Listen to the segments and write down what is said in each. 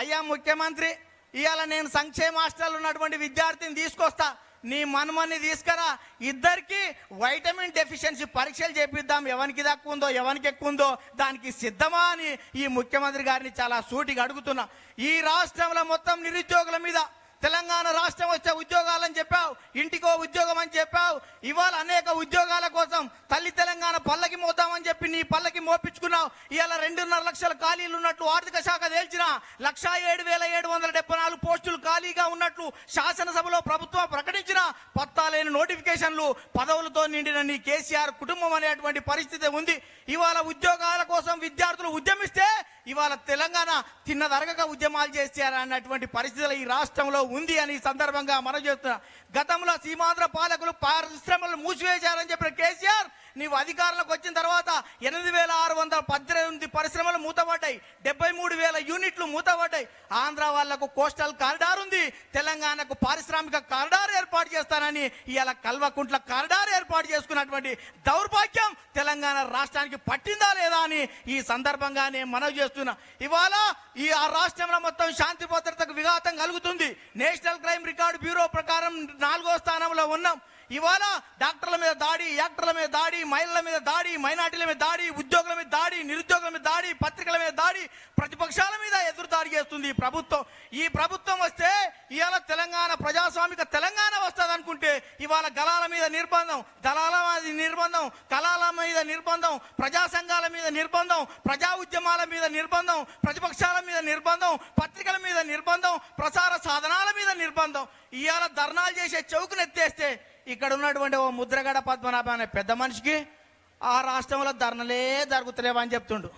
అయ్యా ముఖ్యమంత్రి ఇవాళ నేను సంక్షేమ హాస్టల్ ఉన్నటువంటి విద్యార్థిని తీసుకొస్తా. నీ మనమని తీసుకురా. ఇద్దరికి వైటమిన్ డెఫిషియన్సీ పరీక్షలు చేపిద్దాం. ఎవరికి తక్కువ ఉందో ఎవరికి ఎక్కువ ఉందో దానికి సిద్ధమా అని ఈ ముఖ్యమంత్రి గారిని చాలా సూటిగా అడుగుతున్నా. ఈ రాష్ట్రంలో మొత్తం నిరుద్యోగుల మీద తెలంగాణ రాష్ట్రం వచ్చే ఉద్యోగాలని చెప్పావు ఇంటికో ఉద్యోగం అని చెప్పావు ఇవాళ అనేక ఉద్యోగాల కోసం తల్లి తెలంగాణ పల్లకి మోద్దామని చెప్పి నీ పల్లకి మోపించుకున్నావు. ఇవాళ రెండున్నర లక్షల ఖాళీలు ఉన్నట్లు ఆర్థిక శాఖ తేల్చిన లక్షా ఏడు వేల ఏడు వందల డెబ్బై నాలుగు పోస్టులు ఖాళీగా ఉన్నట్లు శాసనసభలో ప్రభుత్వం ప్రకటించిన పత్తాలైన నోటిఫికేషన్లు పదవులతో నిండిన నీ కేసీఆర్ కుటుంబం అనేటువంటి పరిస్థితి ఉంది. ఇవాళ ఉద్యోగాల కోసం విద్యార్థులు ఉద్యమిస్తే ఇవాళ తెలంగాణ తిన్నదరగక ఉద్యమాలు చేశారన్నటువంటి పరిస్థితులు ఈ రాష్ట్రంలో ఉంది అని ఈ సందర్భంగా మనం చేస్తున్నా. గతంలో సీమాంధ్ర పాలకులు పరిశ్రమలు మూసివేశారని చెప్పిన కేసీఆర్ నీవు అధికారంలోకి వచ్చిన తర్వాత ఎనిమిది వేల ఆరు వందల పద్దెనిమిది పరిశ్రమలు మూతపడ్డాయి. డెబ్బై మూడు వేల యూనిట్లు మూతపడ్డాయి. ఆంధ్ర వాళ్ళకు కోస్టల్ కారిడార్ ఉంది. తెలంగాణకు పారిశ్రామిక కారిడార్ ఏర్పాటు చేస్తానని ఇవాళ కల్వకుంట్ల కారిడార్ ఏర్పాటు చేసుకున్నటువంటి దౌర్భాగ్యం తెలంగాణ రాష్ట్రానికి పట్టిందా లేదా అని ఈ సందర్భంగా నేను మనవి చేస్తున్నా. ఇవాళ ఈ ఆ రాష్ట్రంలో మొత్తం శాంతి భద్రతకు విఘాతం కలుగుతుంది. నేషనల్ క్రైమ్ రికార్డు బ్యూరో ప్రకారం నాలుగో స్థానంలో ఉన్నాం. ఇవాళ డాక్టర్ల మీద దాడి యాక్టర్ల మీద దాడి మహిళల మీద దాడి మైనార్టీల మీద దాడి ఉద్యోగుల మీద దాడి నిరుద్యోగుల మీద దాడి పత్రికల మీద దాడి ప్రతిపక్షాల మీద ఎదురు దాడి చేస్తుంది ఈ ప్రభుత్వం. ఈ ప్రభుత్వం వస్తే ఇవాళ తెలంగాణ ప్రజాస్వామిక తెలంగాణ వస్తుంది అనుకుంటే ఇవాళ గలాల మీద నిర్బంధం దళాల మీద నిర్బంధం కళాల మీద నిర్బంధం ప్రజా సంఘాల మీద నిర్బంధం ప్రజా ఉద్యమాల మీద నిర్బంధం ప్రతిపక్షాల మీద నిర్బంధం పత్రికల మీద నిర్బంధం ప్రసార సాధనాల మీద నిర్బంధం. ఇవాళ ధర్నాలు చేసే చౌకును ఎత్తేస్తే ఇక్కడ ఉన్నటువంటి ఓ ముద్రగడ పద్మనాభ అనే పెద్ద మనిషికి ఆ రాష్ట్రంలో ధర్నలే జరుగుతలేవని అని చెప్తుండు.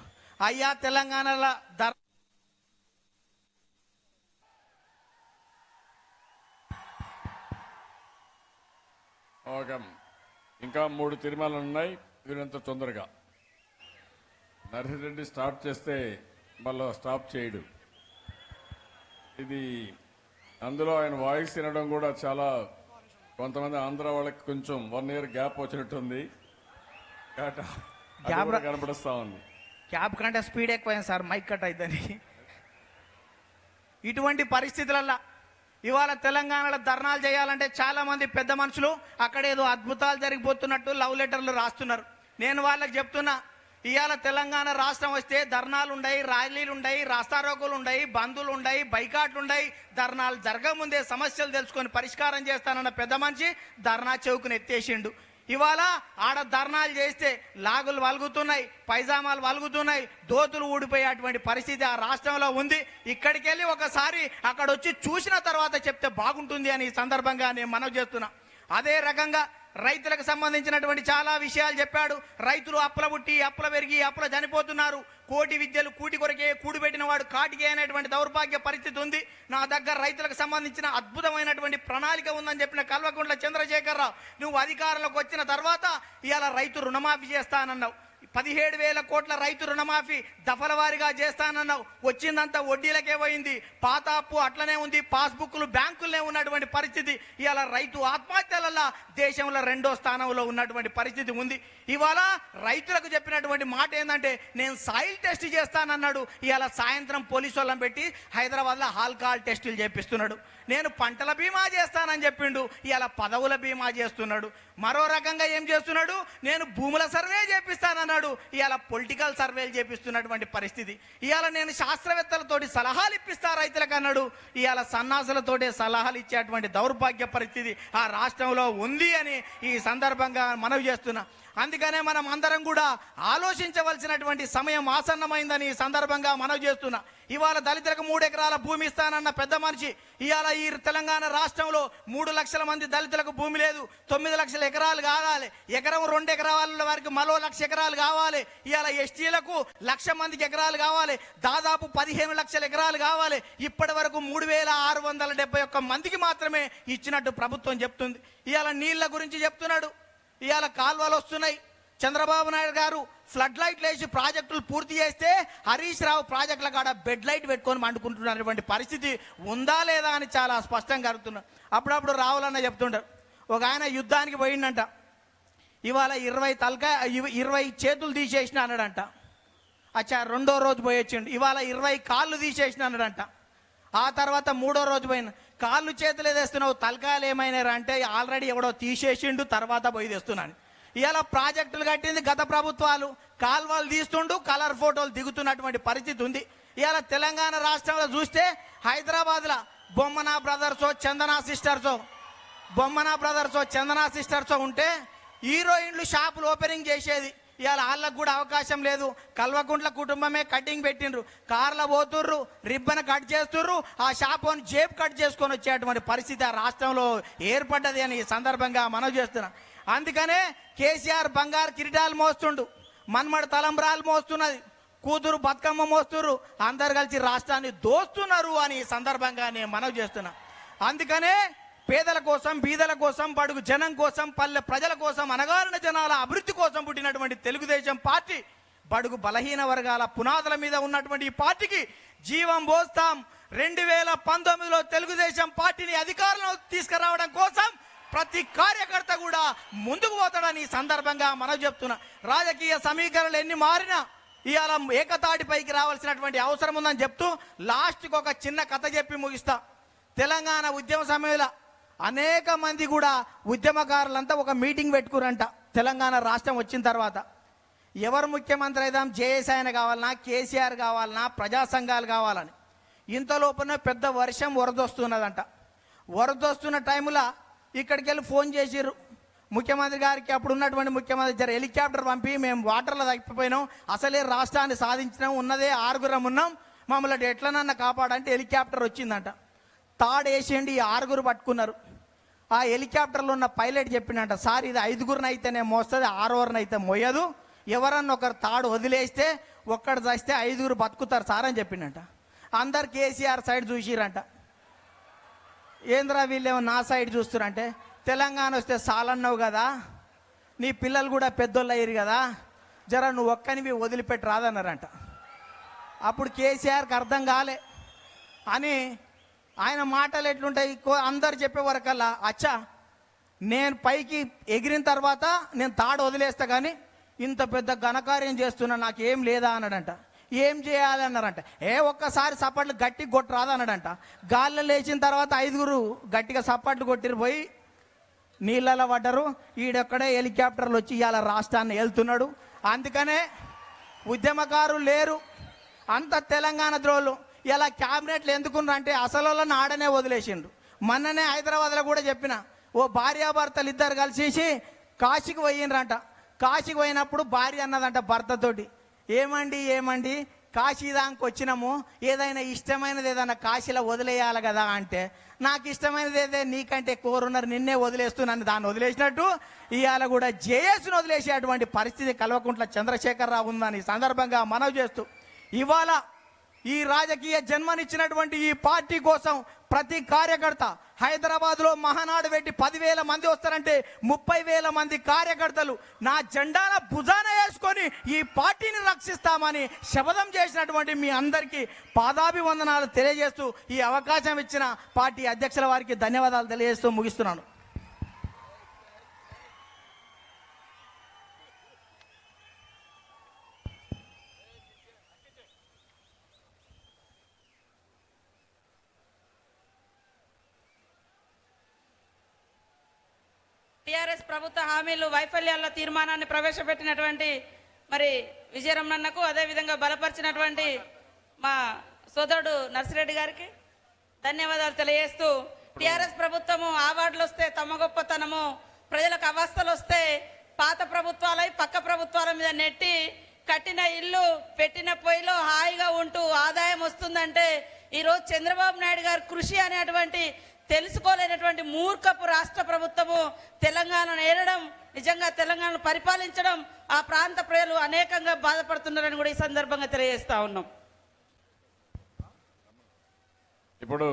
అయ్యా తెలంగాణలో ధర్ ఓకే ఇంకా మూడు తీర్మానాలు ఉన్నాయి. వీరంత తొందరగా. నర్సిరెడ్డి స్టార్ట్ చేస్తే మళ్ళీ స్టాప్ చేయడు. ఇది అందులో ఆయన వాయిస్ తినడం కూడా చాలా కొంతమంది ఆంధ్ర వాళ్ళకి కొంచెం వన్ ఇయర్ గ్యాప్ వచ్చినట్టుంది. కనపడుస్తా ఉంది. క్యాబ్ కంటే స్పీడ్ ఎక్కువైంది సార్ మైక్ కట్ అవుతుంది ఇటువంటి పరిస్థితులల్లో ఇవాళ తెలంగాణలో ధర్నాలు చేయాలంటే చాలా మంది పెద్ద మనుషులు అక్కడ ఏదో అద్భుతాలు జరిగిపోతున్నట్టు లవ్ లెటర్లు రాస్తున్నారు. నేను వాళ్ళకి చెప్తున్నా ఇవాళ తెలంగాణ రాష్ట్రం వస్తే ధర్నాలు ఉండయి ర్యాలీలు ఉండయి రాస్తారోకులు ఉండయి బంధులు ఉండయి బైకాట్లు ఉండయి. ధర్నాలు జరగముందే సమస్యలు తెలుసుకొని పరిష్కారం చేస్తానన్న పెద్ద మనిషి ధర్నా చౌకుని ఎత్తేసిండు. ఇవాళ ఆడ ధర్నాలు చేస్తే లాగులు వలుగుతున్నాయి పైజామాలు వలుగుతున్నాయి దోతులు ఊడిపోయేటువంటి పరిస్థితి ఆ రాష్ట్రంలో ఉంది. ఇక్కడికి వెళ్ళి ఒకసారి అక్కడ వచ్చి చూసిన తర్వాత చెప్తే బాగుంటుంది అని ఈ సందర్భంగా నేను మనవి చేస్తున్నా. అదే రకంగా రైతులకు సంబంధించినటువంటి చాలా విషయాలు చెప్పాడు. రైతులు అప్పుల పుట్టి అప్పుల పెరిగి అప్పుల చనిపోతున్నారు. కోటి విద్యలు కూటి కొరకే కూడిపెట్టిన వాడు కాటికే అనేటువంటి దౌర్భాగ్య పరిస్థితి ఉంది. నా దగ్గర రైతులకు సంబంధించిన అద్భుతమైనటువంటి ప్రణాళిక ఉందని చెప్పిన కల్వకుంట్ల చంద్రశేఖరరావు నువ్వు అధికారంలోకి వచ్చిన తర్వాత ఇవాళ రైతు రుణమాఫీ చేస్తానన్నావు. పదిహేడు వేల కోట్ల రైతు రుణమాఫీ దఫల వారిగా చేస్తానన్నావు. వచ్చిందంతా వడ్డీలకే పోయింది. పాత అప్పు అట్లనే ఉంది. పాస్బుక్లు బ్యాంకులనే ఉన్నటువంటి పరిస్థితి. ఇవాళ రైతు ఆత్మహత్యలలో దేశంలో రెండో స్థానంలో ఉన్నటువంటి పరిస్థితి ఉంది. ఇవాళ రైతులకు చెప్పినటువంటి మాట ఏంటంటే నేను సాయిల్ టెస్ట్ చేస్తానన్నాడు. ఇవాళ సాయంత్రం పోలీసు వాళ్ళని పెట్టి హైదరాబాద్లో ఆల్కహాల్ టెస్టులు చేపిస్తున్నాడు. నేను పంటల బీమా చేస్తానని చెప్పిండు. ఇవాళ పదవుల బీమా చేస్తున్నాడు. మరో రకంగా ఏం చేస్తున్నాడు? నేను భూముల సర్వే చేపిస్తానన్నాడు. ఇవాళ పొలిటికల్ సర్వేలు చేపిస్తున్నటువంటి పరిస్థితి. ఇవాళ నేను శాస్త్రవేత్తలతోటి సలహాలు ఇప్పిస్తా రైతులకు అన్నాడు. ఇవాళ సన్నాసులతోటే సలహాలు ఇచ్చేటువంటి దౌర్భాగ్య పరిస్థితి ఆ రాష్ట్రంలో ఉంది అని ఈ సందర్భంగా మనవి చేస్తున్నా. అందుకనే మనం అందరం కూడా ఆలోచించవలసినటువంటి సమయం ఆసన్నమైందని ఈ సందర్భంగా మనవి చేస్తున్నా. ఇవాళ దళితులకు మూడు ఎకరాల భూమి ఇస్తానన్న పెద్ద మనిషి ఇవాళ ఈ తెలంగాణ రాష్ట్రంలో మూడు లక్షల మంది దళితులకు భూమి లేదు తొమ్మిది లక్షల ఎకరాలు కావాలి ఎకరం రెండు ఎకరాల వారికి మరో లక్ష ఎకరాలు కావాలి ఇవాళ ఎస్టీలకు లక్ష మందికి ఎకరాలు కావాలి దాదాపు పదిహేను లక్షల ఎకరాలు కావాలి ఇప్పటి వరకు మూడు వేల ఆరు వందల డెబ్బై ఒక్క మందికి మాత్రమే ఇచ్చినట్టు ప్రభుత్వం చెప్తుంది. ఇవాళ నీళ్ళ గురించి చెప్తున్నాడు. ఇవాళ కాల్వలు వస్తున్నాయి. చంద్రబాబు నాయుడు గారు ఫ్లడ్ లైట్లు వేసి ప్రాజెక్టులు పూర్తి చేస్తే హరీష్ రావు ప్రాజెక్టుల కాడ బెడ్ లైట్ పెట్టుకొని మండుకుంటున్నటువంటి పరిస్థితి ఉందా లేదా అని చాలా స్పష్టంగా అడుగుతున్నా అప్పుడప్పుడు రావాలన్న చెప్తుంటారు. ఒక ఆయన యుద్ధానికి పోయిండంట. ఇవాళ ఇరవై తలక ఇరవై చేతులు తీసేసిన అన్నాడంట. అచ్చా రెండో రోజు పోయి వచ్చిండు ఇవాళ ఇరవై కాళ్ళు తీసేసిన అన్నాడంట. ఆ తర్వాత మూడో రోజు పోయిన కాళ్ళు చేతులు ఏదేస్తున్నావు తలకాయలు ఏమైనా అంటే ఆల్రెడీ ఎవడో తీసేసిండు తర్వాత పోయి తెస్తున్నాను. ఇలా ప్రాజెక్టులు కట్టింది గత ప్రభుత్వాలు కాల్వలు తీస్తుండు కలర్ ఫోటోలు దిగుతున్నటువంటి పరిస్థితి ఉంది. ఇలా తెలంగాణ రాష్ట్రంలో చూస్తే హైదరాబాద్లో బొమ్మనా బ్రదర్సో చందనా సిస్టర్సో బొమ్మనా బ్రదర్సో చందనా సిస్టర్స్ ఉంటే హీరోయిన్లు షాపులు ఓపెనింగ్ చేసేది. ఇవాళ వాళ్ళకు కూడా అవకాశం లేదు. కల్వకుంట్ల కుటుంబమే కటింగ్ పెట్టిండ్రు. కార్లో పోతుర్రు రిబ్బన్ కట్ చేస్తుర్రు ఆ షాపుని జేబు కట్ చేసుకొని వచ్చేటువంటి పరిస్థితి ఆ రాష్ట్రంలో ఏర్పడ్డది అని ఈ సందర్భంగా మనం చేస్తున్నాం. అందుకనే కేసీఆర్ బంగారు కిరీటాలు మోస్తుండు. మన్మడ తలంబ్రాలు మోస్తున్నది. కూతురు బతుకమ్మ మోస్తుర్రు. అందరు కలిసి రాష్ట్రాన్ని దోస్తున్నారు అని ఈ సందర్భంగా నేను మనవి చేస్తున్నా. అందుకనే పేదల కోసం బీదల కోసం బడుగు జనం కోసం పల్లె ప్రజల కోసం అనగారిన జనాల అభివృద్ధి కోసం పుట్టినటువంటి తెలుగుదేశం పార్టీ బడుగు బలహీన వర్గాల పునాదుల మీద ఉన్నటువంటి ఈ పార్టీకి జీవం పోస్తాం. రెండు వేల పంతొమ్మిదిలో తెలుగుదేశం పార్టీని అధికారంలో తీసుకురావడం కోసం ప్రతి కార్యకర్త కూడా ముందుకు పోతాడని ఈ సందర్భంగా మనం చెప్తున్నా. రాజకీయ సమీకరణలు ఎన్ని మారినా ఇవాళ ఏకతాటిపైకి రావాల్సినటువంటి అవసరం ఉందని చెప్తూ లాస్ట్కి ఒక చిన్న కథ చెప్పి ముగిస్తా. తెలంగాణ ఉద్యమ సమయంలో అనేక మంది కూడా ఉద్యమకారులంతా ఒక మీటింగ్ పెట్టుకురంట. తెలంగాణ రాష్ట్రం వచ్చిన తర్వాత. ఎవరు ముఖ్యమంత్రి అయిదాం? జేఎస్ ఆయన కావాలన్నా కేసీఆర్ కావాలన్నా ప్రజా సంఘాలు కావాలని. ఇంతలోపున పెద్ద వర్షం వరదొస్తున్నదంట. వరదొస్తున్న టైంలో ఇక్కడికి వెళ్ళి ఫోన్ చేసిర్రు. ముఖ్యమంత్రి గారికి అప్పుడు ఉన్నటువంటి ముఖ్యమంత్రి జర హెలికాప్టర్ పంపి మేము వాటర్లో తగ్గిపోయినాం అసలే రాష్ట్రాన్ని సాధించినాం. ఉన్నదే ఆరుగురం ఉన్నాం. మమ్మల్ని ఎట్లనన్నా కాపాడంటే హెలికాప్టర్ వచ్చిందంట. తాడేసేయండి ఈ ఆరుగురు పట్టుకున్నారు. ఆ హెలికాప్టర్లో ఉన్న పైలట్ చెప్పినట సార్ ఇది ఐదుగురిని అయితేనే మోస్తుంది ఆరుగురిని అయితే మోయదు ఎవరన్నా ఒకరు తాడు వదిలేస్తే ఒక్కడు చస్తే ఐదుగురు బతుకుతారు సార్ అని చెప్పిండంట అందరు కేసీఆర్ సైడ్ చూసిరంట. ఏంద్రా వీళ్ళేమో నా సైడ్ చూస్తురంటే తెలంగాణ వస్తే సాలన్నావు కదా నీ పిల్లలు కూడా పెద్దోళ్ళు అయ్యారు కదా జర నువ్వు ఒక్కనివి వదిలిపెట్టి రాదన్నారంట. అప్పుడు కేసీఆర్కి అర్థం కాలే. అని ఆయన మాటలు ఎట్లుంటాయి? కో- అందరు చెప్పే వరకల్లా అచ్చా నేను పైకి ఎగిరిన తర్వాత నేను తాడు వదిలేస్తా కానీ ఇంత పెద్ద ఘనకార్యం చేస్తున్నా నాకు ఏం లేదా అన్నాడంట. ఏం చేయాలి? అన్నారంట. ఏ ఒక్కసారి సప్పట్లు గట్టి కొట్టరాదు అన్నాడంట గాల్లో లేచిన తర్వాత ఐదుగురు గట్టిగా సప్పట్లు కొట్టిరు పోయి నీళ్ళలో పడ్డరు. ఈడొక్కడే హెలికాప్టర్లు వచ్చి ఇవాళ రాష్ట్రాన్ని వెళ్తున్నాడు అందుకనే ఉద్యమకారులు లేరు. అంత తెలంగాణ ద్రోళ్ళు. ఇలా క్యాబినెట్లు ఎందుకున్నారు? అంటే అసలు వాళ్ళని ఆడనే వదిలేసిండ్రు. మొన్ననే హైదరాబాద్లో కూడా చెప్పిన ఓ భార్యాభర్తలు ఇద్దరు కలిసేసి కాశీకి పోయినరంట కాశీకి పోయినప్పుడు భార్య అన్నదంట భర్తతోటి. ఏమండి ఏమండి? కాశీ దానికి వచ్చినాము. ఏదైనా ఇష్టమైనది ఏదైనా కాశీలో వదిలేయాలి కదా అంటే నాకు ఇష్టమైనది ఏదే? నీకంటే కోరున్నారు నిన్నే వదిలేస్తూ నన్ను దాన్ని వదిలేసినట్టు ఇవాళ కూడా జేఎస్ను వదిలేసేటువంటి పరిస్థితి కల్వకుంట్ల చంద్రశేఖరరావు ఉందని సందర్భంగా మనవి చేస్తూ ఇవాళ ఈ రాజకీయ జన్మనిచ్చినటువంటి ఈ పార్టీ కోసం ప్రతి కార్యకర్త హైదరాబాద్లో మహానాడు పెట్టి పదివేల మంది వస్తారంటే ముప్పై వేల మంది కార్యకర్తలు నా జెండాల భుజాన వేసుకొని ఈ పార్టీని రక్షిస్తామని శపథం చేసినటువంటి మీ అందరికీ పాదాభివందనాలు తెలియజేస్తూ ఈ అవకాశం ఇచ్చిన పార్టీ అధ్యక్షుల వారికి ధన్యవాదాలు తెలియజేస్తూ ముగిస్తున్నాను. టిఆర్ఎస్ ప్రభుత్వ హామీలు వైఫల్యాల తీర్మానాన్ని ప్రవేశపెట్టినటువంటి మరి విజయరమణన్నకు అదేవిధంగా బలపరిచినటువంటి మా సోదరుడు నర్సిరెడ్డి గారికి ధన్యవాదాలు తెలియజేస్తూ టిఆర్ఎస్ ప్రభుత్వము అవార్డులు వస్తే తమ గొప్పతనము ప్రజలకు అవస్థలు వస్తే పాత ప్రభుత్వాలై పక్క ప్రభుత్వాల మీద నెట్టి కట్టిన ఇల్లు పెట్టిన పొయ్యిలో హాయిగా ఉంటూ ఆదాయం వస్తుందంటే ఈరోజు చంద్రబాబు నాయుడు గారు కృషి అనేటువంటి తెలుసుకోలేనటువంటి మూర్ఖపు రాష్ట్ర ప్రభుత్వము తెలంగాణను ఏరడం నిజంగా తెలంగాణను పరిపాలించడం ఆ ప్రాంత ప్రజలు అనేకంగా బాధపడుతున్నారని కూడా ఈ సందర్భంగా తెలియజేస్తా ఉన్నాం. ఇప్పుడు